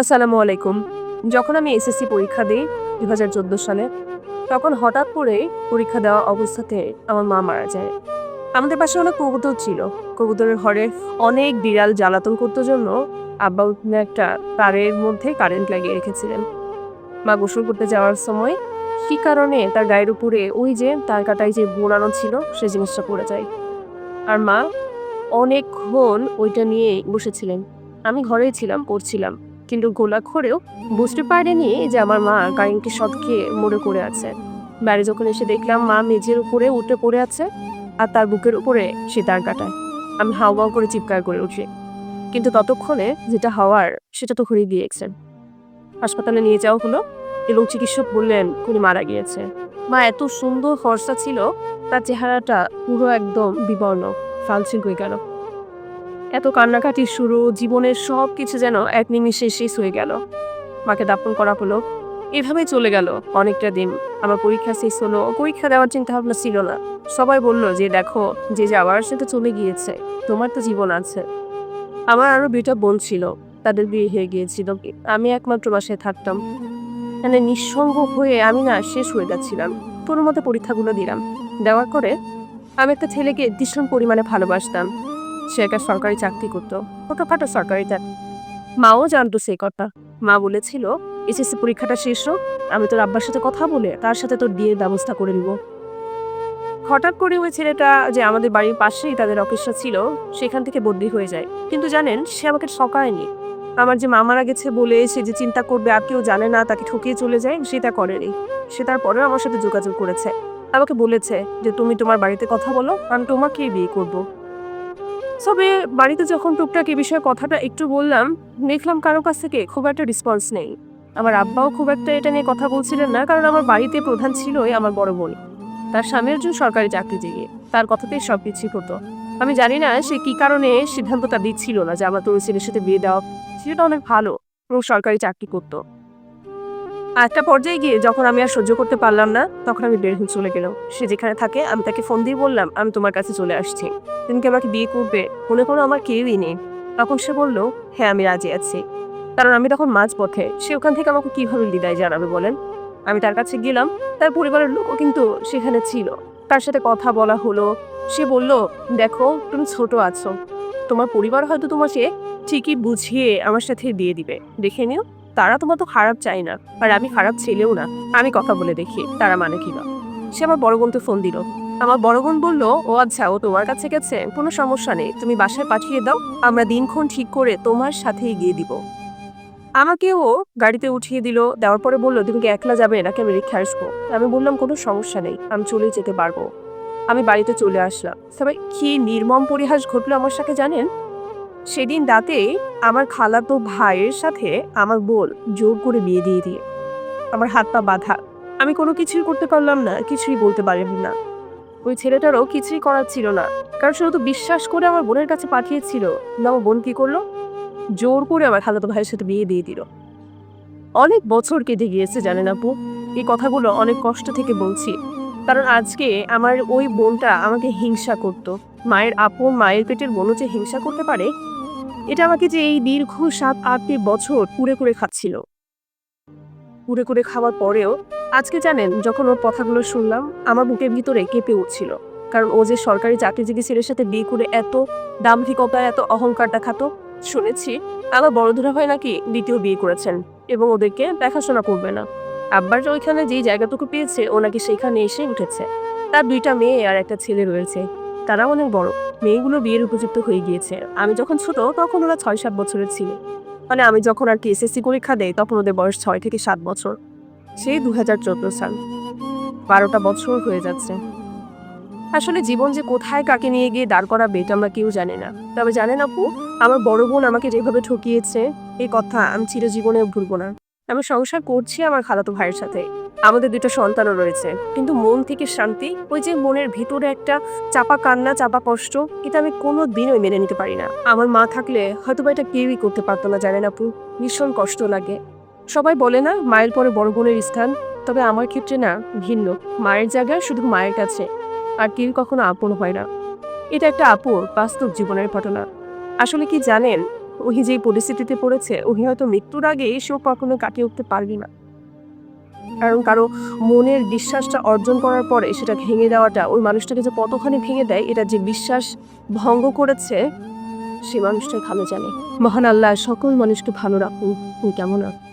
আসসালামু আলাইকুম। যখন আমি এসএসসি পরীক্ষা দিই দু হাজার চোদ্দ সালে, তখন হঠাৎ করে পরীক্ষা দেওয়া অবস্থাতে আমার মা মারা যায়। আমাদের পাশে অনেক কবুতর ছিল। কবুতরের ঘরে অনেক বিড়াল জ্বালাতন করতে জন্য আব্বা একটা তারের মধ্যে কারেন্ট লাগিয়ে রেখেছিলেন। মা গোসল করতে যাওয়ার সময় কী কারণে তার গায়ের উপরে ওই যে তার কাটায় যে বোনানো ছিল, সে জিনিসটা পড়ে যায়। আর মা অনেকক্ষণ ওইটা নিয়ে বসেছিলেন। আমি ঘরেই ছিলাম, পড়ছিলাম। কিন্তু গোলাক্ষরেও বুঝতে পারেনি যে আমার মা কারেন্টকে শট মরে পড়ে আছে। বাড়ি যখন এসে দেখলাম মা মেঝের উপরে উঠে পড়ে আছে আর তার বুকের উপরে সে তার কাটায়। আমি হাওয়া করে চিৎকার করে উঠি। কিন্তু ততক্ষণে যেটা হওয়ার সেটা তো হয়ে গিয়েছেন হাসপাতালে নিয়ে যাওয়া হলো এবং চিকিৎসক বললেন উনি মারা গিয়েছে। মা এত সুন্দর ফর্সা ছিল, তার চেহারাটা পুরো একদম বিবর্ণ ফালছিল হয়ে গেল। এত কান্নাকাটি শুরু, জীবনের সব কিছু যেন এক নিমিষে শেষ হয়ে গেল। মাকে দাপন করা হলো। এভাবেই চলে গেল অনেকটা দিন। আমার পরীক্ষা শেষ হলো, পরীক্ষা দেওয়ার চিন্তা ভাবনা ছিল না। সবাই বলল যে, দেখো, যে যাওয়ার সেটা চলে গিয়েছে। তোমার তো জীবন আছে। আমার আরও দুইটা বোন ছিল। তাদের বিয়ে হয়ে গিয়েছিল। আমি একমাত্র বাসায় থাকতাম। মানে নিঃসঙ্গ হয়ে আমি না শেষ হয়ে যাচ্ছিলাম। কোনো মতে পরীক্ষাগুলো দিলাম। দেওয়ার করে আমি একটা ছেলেকে ভীষণ পরিমাণে ভালোবাসতাম। সে একটা সরকারি চাকরি করতো, ছোটোখাটো সরকারি চাকরি মাও জানতো সেই কথা। মা বলেছিল এসএসসি পরীক্ষাটা শেষ হোক, আমি তোর আব্বার সাথে কথা বলে তার সাথে তোর বিয়ের ব্যবস্থা করে নিব। হঠাৎ করে ওই ছেলেটা যে আমাদের বাড়ির পাশেই তাদের অফিসটা ছিল, সেখান থেকে বদলি হয়ে যায়। কিন্তু জানেন, সে আমাকে ঠকায়নি। আমার যে মা মারা গেছে বলে সে যে চিন্তা করবে আর কেউ জানে না, তাকে ঠকিয়ে চলে যায় সেটা করেনি। সে তারপরেও আমার সাথে যোগাযোগ করেছে। আমাকে বলেছে যে, তুমি তোমার বাড়িতে কথা বলো, আমি তোমাকেই বিয়ে করব। তবে বাড়িতে যখন টুকটাক এ বিষয়ে কথাটা একটু বললাম, দেখলাম কারও কাছ থেকে খুব একটা রেসপন্স নেই। আমার আব্বাও খুব একটা এটা নিয়ে কথা বলছিলেন না, কারণ আমার বাড়িতে প্রধান ছিলই আমার বড় বোন। তার স্বামী একজন সরকারি চাকরিজীবী। তার কথাতেই সব কিছুই হতো। আমি জানি না সে কি কারণে সিদ্ধান্তটা দিচ্ছিল না যে আমার তরুণ ছেলের সাথে বিয়ে দেওয়া, সেটা অনেক ভালো। এবং সরকারি চাকরি করতো। একটা পর্যায়ে গিয়ে যখন আমি আর সহ্য করতে পারলাম না, তখন আমি বের হয়ে চলে গেলাম। সে যেখানে থাকে, আমি তাকে ফোন দিয়ে বললাম, আমি তোমার কাছে চলে আসছি। তুমি কি আমাকে বিয়ে করবে? মনে করো আমার কেউই নেই। তখন সে বলল হ্যাঁ আমি রাজি আছি। কারণ আমি তখন মাঝ পথে, সে ওখান থেকে আমাকে কীভাবে বিদায় জানাবে বলেন? আমি তার কাছে গেলাম, তার পরিবারের লোকও কিন্তু সেখানে ছিল। তার সাথে কথা বলা হলো। সে বলল, দেখো, তুমি ছোট আছো। তোমার পরিবার হয়তো তোমাকে ঠিকই বুঝিয়ে আমার সাথে দিয়ে দিবে। দেখে নিও। তারা তোমার তো খারাপ চাই না, আর আমি খারাপ ছেলেও না, আমি কথা বলে দেখি তারা মানে কি না। সে আমার বড় বোনকে ফোন দিল। আমার বড় বোন বলল, ও আচ্ছা ও তোমার কাছে গেছে, কোনো সমস্যা নেই, তুমি বাসায় পাঠিয়ে দাও, আমরা দিনক্ষণ ঠিক করে তোমার সাথেই গিয়ে দিব। আমাকে ও গাড়িতে উঠিয়ে দিল, দেওয়ার পরে বলল, তুমি কি একলা যাবে, নাকি আমি রেখে আসব? আমি বললাম, কোনো সমস্যা নেই, আমি চলেই যেতে পারব। আমি বাড়িতে চলে আসলাম। সবাই কি নির্মম পরিহাস ঘটলো আমার সাথে জানেন? সেদিন রাতে আমার খালাতো ভাইয়ের সাথে আমার বোন জোর করে বিয়ে দিয়ে দিয়ে। আমার হাত পা বাঁধা। আমি কোনো কিছুই করতে পারলাম না, কিছুই বলতে পারিনি না। ওই ছেলেটারও কিছুই করার ছিল না। কারণ সে তো বিশ্বাস করে আমার বোনের কাছে পাঠিয়েছিল। না আমার বোন কি করল? জোর করে আমার খালাতো ভাইয়ের সাথে বিয়ে দিয়ে দিল। অনেক বছর কেটে গিয়েছে, জানেন আপু। এই কথাগুলো অনেক কষ্ট থেকে বলছি। কারণ আজকে আমার ওই বোনটা আমাকে হিংসা করত। মায়ের আপন মায়ের পেটের বোনও যে হিংসা করতে পারে, এটা আমাকে যে এই দীর্ঘ সাত, আটটি বছর কুড়ে করে খাচ্ছিল। কুড়ে করে খাওয়ার পরেও, আজকে জানেন, যখন ওর কথাগুলো শুনলাম, আমার বুকের ভিতরে কেঁপে উঠছিল। কারণ ও যে সরকারি চাকরিজীবী ছেলের সাথে বিয়ে করে এত দাম্ভিকতা, এত অহংকার দেখাতো, শুনেছি, আমার বড় দুরা ভাই নাকি দ্বিতীয় বিয়ে করেছেন এবং ওদেরকে দেখাশোনা করবে না। আব্বার যে ওইখানে যেই জায়গাটুকু পেয়েছে, ও নাকি সেখানে এসে উঠেছে। তার দুইটা মেয়ে আর একটা ছেলে রয়েছে। তারা অনেক বড়। মেয়েগুলো বিয়ের উপযুক্ত হয়ে গিয়েছে। আমি যখন ছোট, তখন ওরা ছয় সাত বছরের ছিল। মানে আমি যখন আর কি এসএসসি পরীক্ষা দেই, তখন ওদের বয়স ছয় থেকে সাত বছর। সেই দু হাজার চোদ্দ সাল। বারোটা বছর হয়ে যাচ্ছে। আসলে জীবন যে কোথায় কাকে নিয়ে গিয়ে দাঁড় করাবে, এটা আমরা কেউ জানে না। তবে জানেন আপু, আমার বড় বোন আমাকে যেভাবে ঠকিয়েছে এই কথা আমি চিরজীবনেও ভুলবো না। আমি সংসার করছি আমার খালাতো ভাইয়ের সাথে। আমাদের দুটো সন্তানও রয়েছে। কিন্তু মন থেকে শান্তি, ওই যে মনের ভিতরে একটা চাপা কান্না, চাপা কষ্ট, এটা আমি কোনো দিনই মেনে নিতে পারি না। আমার মা থাকলে হয়তো বা এটা কেউই করতে পারতো না জানেন আপু। ভীষণ কষ্ট লাগে। সবাই বলে না, মায়ের পরে বড় বোনের স্থান। তবে আমার ক্ষেত্রে না, ভিন্ন। মায়ের জায়গা শুধু মায়ের কাছে। আর কেউ কখনো আপন হয় না। এটা একটা আপুর বাস্তব জীবনের ঘটনা। আসলে কি জানেন ওহি যেই পরিস্থিতিতে পড়েছে, ওহি হয়তো মৃত্যুর আগে সেও কখনো কাটিয়ে উঠতে পারবি না। কারণ কারও মনের বিশ্বাসটা অর্জন করার পরে সেটা ভেঙে দেওয়াটা, ওই মানুষটাকে যে কতখানি ভেঙে দেয়, এটা যে বিশ্বাস ভঙ্গ করেছে, সে মানুষটা ভালো জানে। মহান আল্লাহ, সকল মানুষকে ভালো রাখুন। কেমন আছো?